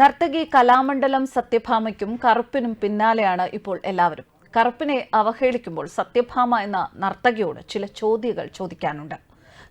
നർത്തകി കലാമണ്ഡലം സത്യഭാമയ്ക്കും കറുപ്പിനും പിന്നാലെയാണ് ഇപ്പോൾ എല്ലാവരും. കറുപ്പിനെ അവഹേളിക്കുമ്പോൾ സത്യഭാമ എന്ന നർത്തകിയോട് ചില ചോദ്യങ്ങൾ ചോദിക്കാനുണ്ട്.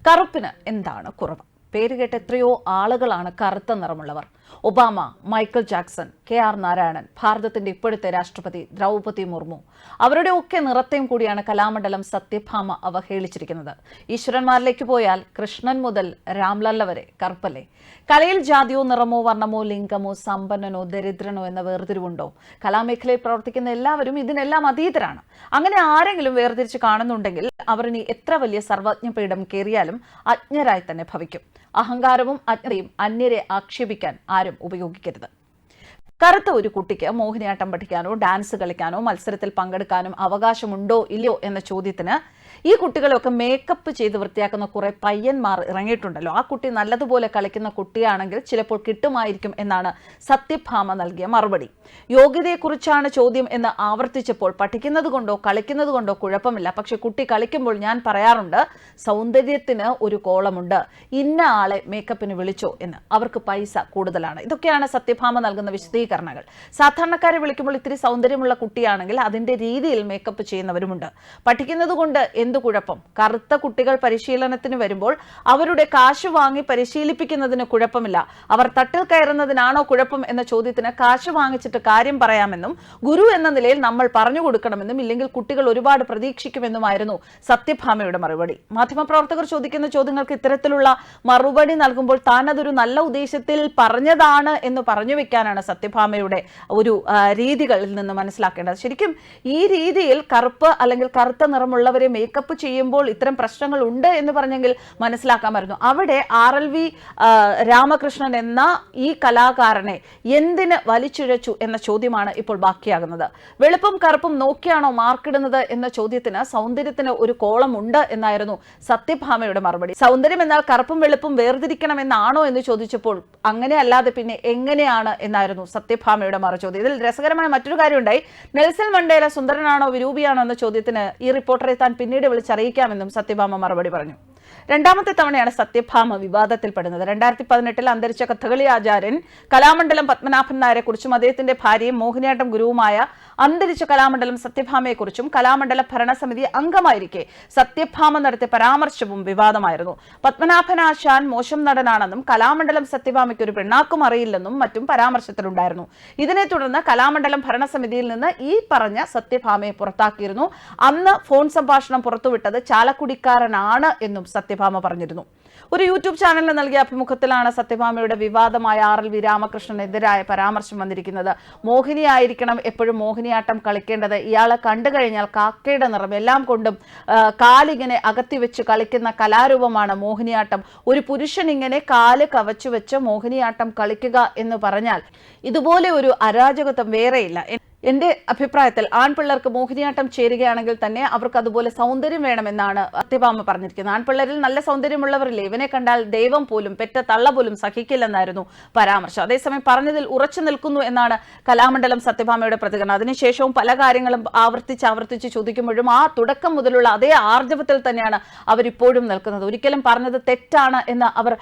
കറുപ്പിന് എന്താണ് കുറവ്? പേരുകേട്ട എത്രയോ ആളുകളാണ് കറുത്ത നിറമുള്ളവർ. Obama Michael Jackson K R Narayanan ഭാരതത്തിന്റെ ഇപ്പോഴത്തെ രാഷ്ട്രപതി ദ്രൗപതി മുർമു. അവരുടെ ഒക്കെ നിറത്തെയും കൂടിയാണ് കലാമണ്ഡലം സത്യഭാമ അവഹേളിച്ചിരിക്കുന്നത്. ഈശ്വരന്മാരിലേക്ക് പോയാൽ കൃഷ്ണൻ മുതൽ രാംലല്ല വരെ കറുപ്പല്ലേ? കലയിൽ ജാതിയോ നിറമോ വർണമോ ലിംഗമോ സമ്പന്നനോ ദരിദ്രനോ എന്ന വേർതിരിവുണ്ടോ? കലാമേഖലയിൽ പ്രവർത്തിക്കുന്ന എല്ലാവരും ഇതിനെല്ലാം അതീതരാണ്. അങ്ങനെ ആരെങ്കിലും വേർതിരിച്ച് കാണുന്നുണ്ടെങ്കിൽ അവർ ഇനി എത്ര വലിയ സർവജ്ഞ പീഠം കയറിയാലും അജ്ഞരായി തന്നെ ഭവിക്കും. അഹങ്കാരവും അജ്ഞതയും അന്യരെ ആക്ഷേപിക്കാൻ ആരും ഉപയോഗിക്കരുത്. കറുത്ത ഒരു കുട്ടിക്ക് മോഹിനിയാട്ടം പഠിക്കാനോ ഡാൻസ് കളിക്കാനോ മത്സരത്തിൽ പങ്കെടുക്കാനും അവകാശമുണ്ടോ ഇല്ലയോ എന്ന ചോദ്യത്തിന് ഈ കുട്ടികളെയൊക്കെ മേക്കപ്പ് ചെയ്ത് വൃത്തിയാക്കുന്ന കുറെ പയ്യന്മാർ ഇറങ്ങിയിട്ടുണ്ടല്ലോ. ആ കുട്ടി നല്ലതുപോലെ കളിക്കുന്ന കുട്ടിയാണെങ്കിൽ ചിലപ്പോൾ കിട്ടുമായിരിക്കും എന്നാണ് സത്യഭാമ നൽകിയ മറുപടി. യോഗ്യതയെക്കുറിച്ചാണ് ചോദ്യം എന്ന് ആവർത്തിച്ചപ്പോൾ പഠിക്കുന്നത് കൊണ്ടോ കളിക്കുന്നത് കൊണ്ടോ കുഴപ്പമില്ല. പക്ഷെ കുട്ടി കളിക്കുമ്പോൾ ഞാൻ പറയാറുണ്ട് സൗന്ദര്യത്തിന് ഒരു കോളമുണ്ട്. ഇന്ന ആളെ മേക്കപ്പിന് വിളിച്ചോ എന്ന്. അവർക്ക് പൈസ കൂടുതലാണ്. ഇതൊക്കെയാണ് സത്യഭാമ നൽകുന്ന വിശദീകരണങ്ങൾ. സാധാരണക്കാരെ വിളിക്കുമ്പോൾ ഇത്തിരി സൗന്ദര്യമുള്ള കുട്ടിയാണെങ്കിൽ അതിന്റെ രീതിയിൽ മേക്കപ്പ് ചെയ്യുന്നവരുമുണ്ട്. പഠിക്കുന്നത് കൊണ്ട് എന്തു കുഴപ്പം? കറുത്ത കുട്ടികൾ പരിശീലനത്തിന് വരുമ്പോൾ അവരുടെ കാശ് വാങ്ങി പരിശീലിപ്പിക്കുന്നതിന് കുഴപ്പമില്ല. അവർ തട്ടിൽ കയറുന്നതിനാണോ കുഴപ്പം എന്ന ചോദ്യത്തിന് കാശ് വാങ്ങിച്ചിട്ട് കാര്യം പറയാമെന്നും ഗുരു എന്ന നിലയിൽ നമ്മൾ പറഞ്ഞു കൊടുക്കണമെന്നും ഇല്ലെങ്കിൽ കുട്ടികൾ ഒരുപാട് പ്രതീക്ഷിക്കുമെന്നുമായിരുന്നു സത്യഭാമയുടെ മറുപടി. മാധ്യമപ്രവർത്തകർ ചോദിക്കുന്ന ചോദ്യങ്ങൾക്ക് ഇത്തരത്തിലുള്ള മറുപടി നൽകുമ്പോൾ താൻ അതൊരു നല്ല ഉദ്ദേശത്തിൽ പറഞ്ഞതാണ് എന്ന് പറഞ്ഞു വെക്കാനാണ് സത്യഭാമയുടെ ഒരു രീതികളിൽ നിന്ന് മനസ്സിലാക്കേണ്ടത്. ശരിക്കും ഈ രീതിയിൽ കറുപ്പ് അല്ലെങ്കിൽ കറുത്ത നിറമുള്ളവരെ മേക്കപ്പ് ചെയ്യുമ്പോൾ ഇത്തരം പ്രശ്നങ്ങൾ ഉണ്ട് എന്ന് പറഞ്ഞെങ്കിൽ മനസ്സിലാക്കാമായിരുന്നു അവിടെ ആർ എൽ വി രാമകൃഷ്ണൻ എന്ന ഈ കലാകാരനെ എന്തിന് വലിച്ചിഴച്ചു എന്ന ചോദ്യമാണ് ഇപ്പോൾ ബാക്കിയാകുന്നത്. വെളുപ്പും കറുപ്പും നോക്കിയാണോ മാർക്കിടുന്നത് എന്ന ചോദ്യത്തിന് സൗന്ദര്യത്തിന് ഒരു കോളം ഉണ്ട് എന്നായിരുന്നു സത്യഭാമയുടെ മറുപടി. സൗന്ദര്യം എന്നാൽ കറുപ്പും വെളുപ്പും വേർതിരിക്കണം എന്നാണോ എന്ന് ചോദിച്ചപ്പോൾ അങ്ങനെ അല്ലാതെ പിന്നെ എങ്ങനെയാണ് എന്നായിരുന്നു സത്യഭാമയുടെ മറുചോദ്യം ഇതിൽ രസകരമായ മറ്റൊരു കാര്യമുണ്ടായി. നെൽസൺ മണ്ടേല സുന്ദരനാണോ വിരൂപിയാണോ എന്ന ചോദ്യത്തിന് ഈ റിപ്പോർട്ടറെ താൻ പിന്നീട് വിളിച്ചറിയിക്കാമെന്നും സത്യഭാമ മറുപടി പറഞ്ഞു രണ്ടാമത്തെ തവണയാണ് സത്യഭാമ വിവാദത്തിൽപ്പെടുന്നത്. രണ്ടായിരത്തി പതിനെട്ടിൽ അന്തരിച്ച കഥകളി ആചാര്യൻ കലാമണ്ഡലം പത്മനാഭൻ നായരെ കുറിച്ചും അദ്ദേഹത്തിന്റെ ഭാര്യയും മോഹിനിയാട്ടം ഗുരുവുമായ അന്തരിച്ച കലാമണ്ഡലം സത്യഭാമയെക്കുറിച്ചും കലാമണ്ഡല ഭരണസമിതി അംഗമായിരിക്കെ സത്യഭാമ നടത്തിയ പരാമർശവും വിവാദമായിരുന്നു. പത്മനാഭൻ ആശാൻ മോശം നടനാണെന്നും കലാമണ്ഡലം സത്യഭാമയ്ക്ക് ഒരു പെണ്ണാക്കും അറിയില്ലെന്നും മറ്റും പരാമർശത്തിലുണ്ടായിരുന്നു. ഇതിനെ തുടർന്ന് കലാമണ്ഡലം ഭരണസമിതിയിൽ നിന്ന് ഈ പറഞ്ഞ സത്യഭാമയെ പുറത്താക്കിയിരുന്നു. അന്ന് ഫോൺ സംഭാഷണം പുറത്തുവിട്ടത് ചാലക്കുടിക്കാരനാണ് എന്നും സത്യഭാമ പറഞ്ഞിരുന്നു. ഒരു യൂട്യൂബ് ചാനലിന് നൽകിയ അഭിമുഖത്തിലാണ് സത്യഭാമയുടെ വിവാദമായ ആർ എൽ വി രാമകൃഷ്ണനെതിരായ പരാമർശം വന്നിരിക്കുന്നത്. മോഹിനിയായിരിക്കണം എപ്പോഴും മോഹിനിയാട്ടം കളിക്കേണ്ടത്. ഇയാളെ കണ്ടു കഴിഞ്ഞാൽ കാക്കയുടെ നിറം എല്ലാം കൊണ്ടും കാലിങ്ങനെ അകത്തി വെച്ച് കളിക്കുന്ന കലാരൂപമാണ് മോഹിനിയാട്ടം. ഒരു പുരുഷൻ ഇങ്ങനെ കാൽ കവച്ചു വെച്ച് മോഹിനിയാട്ടം കളിക്കുക എന്ന് പറഞ്ഞാൽ ഇതുപോലെ ഒരു അരാജകത്വം വേറെയില്ല. എന്റെ അഭിപ്രായത്തിൽ ആൺപിള്ളേർക്ക് മോഹിനിയാട്ടം ചേരുകയാണെങ്കിൽ തന്നെ അവർക്ക് അതുപോലെ സൗന്ദര്യം വേണമെന്നാണ് സത്യഭാമ പറഞ്ഞിരിക്കുന്നത്. ആൺപിള്ളേരിൽ നല്ല സൗന്ദര്യമുള്ളവരില്ലേ? ഇവനെ കണ്ടാൽ ദൈവം പോലും പെറ്റ തള്ള പോലും സഹിക്കില്ലെന്നായിരുന്നു പരാമർശം. അതേസമയം പറഞ്ഞതിൽ ഉറച്ചു നിൽക്കുന്നു എന്നാണ് കലാമണ്ഡലം സത്യഭാമയുടെ പ്രതികരണം. അതിനുശേഷവും പല കാര്യങ്ങളും ആവർത്തിച്ച് ആവർത്തിച്ച് ചോദിക്കുമ്പോഴും ആ തുടക്കം മുതലുള്ള അതേ ആർജവത്തിൽ തന്നെയാണ് അവരിപ്പോഴും നിൽക്കുന്നത്. ഒരിക്കലും പറഞ്ഞത് തെറ്റാണ് എന്ന് അവർ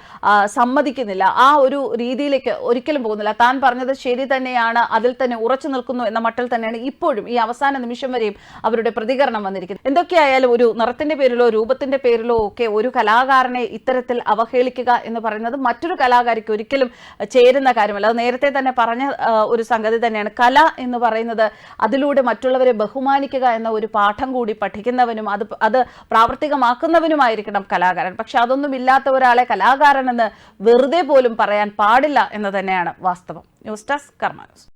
സമ്മതിക്കുന്നില്ല. ആ ഒരു രീതിയിലേക്ക് ഒരിക്കലും പോകുന്നില്ല. താൻ പറഞ്ഞത് ശരി തന്നെയാണ് അതിൽ തന്നെ ഉറച്ചു നിൽക്കുന്നു എന്ന മട്ടിൽ തന്നെയാണ് ഇപ്പോഴും ഈ അവസാന നിമിഷം വരെയും അവരുടെ പ്രതികരണം വന്നിരിക്കുന്നത്. എന്തൊക്കെയായാലും ഒരു നിറത്തിന്റെ പേരിലോ രൂപത്തിന്റെ പേരിലോ ഒക്കെ ഒരു കലാകാരനെ ഇത്തരത്തിൽ അവഹേളിക്കുക എന്ന് പറയുന്നത് മറ്റൊരു കലാകാരിക്ക് ഒരിക്കലും ചേരുന്ന കാര്യമല്ല. അത് നേരത്തെ തന്നെ പറഞ്ഞ ഒരു സംഗതി തന്നെയാണ്. കല എന്ന് പറയുന്നത് അതിലൂടെ മറ്റുള്ളവരെ ബഹുമാനിക്കുക എന്ന ഒരു പാഠം കൂടി പഠിക്കുന്നവനും അത് അത് പ്രാവർത്തികമാക്കുന്നവനുമായിരിക്കണം കലാകാരൻ. പക്ഷെ അതൊന്നും ഇല്ലാത്ത ഒരാളെ കലാകാരൻ എന്ന് വെറുതെ പോലും പറയാൻ പാടില്ല എന്ന് തന്നെയാണ് വാസ്തവം. News desk Karma news.